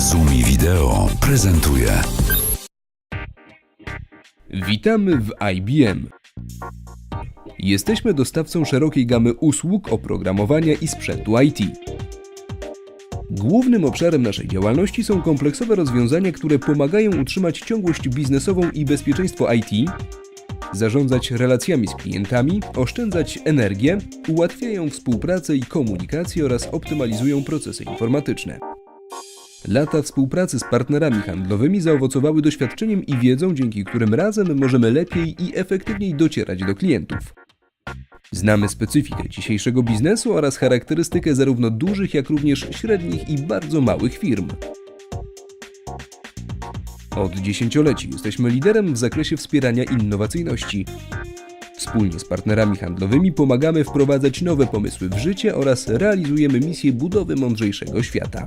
Zumi Wideo prezentuje Witamy w IBM. Jesteśmy dostawcą szerokiej gamy usług oprogramowania i sprzętu IT. Głównym obszarem naszej działalności są kompleksowe rozwiązania, które pomagają utrzymać ciągłość biznesową i bezpieczeństwo IT, zarządzać relacjami z klientami, oszczędzać energię, ułatwiają współpracę i komunikację oraz optymalizują procesy informatyczne. Lata współpracy z partnerami handlowymi zaowocowały doświadczeniem i wiedzą, dzięki którym razem możemy lepiej i efektywniej docierać do klientów. Znamy specyfikę dzisiejszego biznesu oraz charakterystykę zarówno dużych, jak również średnich i bardzo małych firm. Od dziesięcioleci jesteśmy liderem w zakresie wspierania innowacyjności. Wspólnie z partnerami handlowymi pomagamy wprowadzać nowe pomysły w życie oraz realizujemy misję budowy mądrzejszego świata.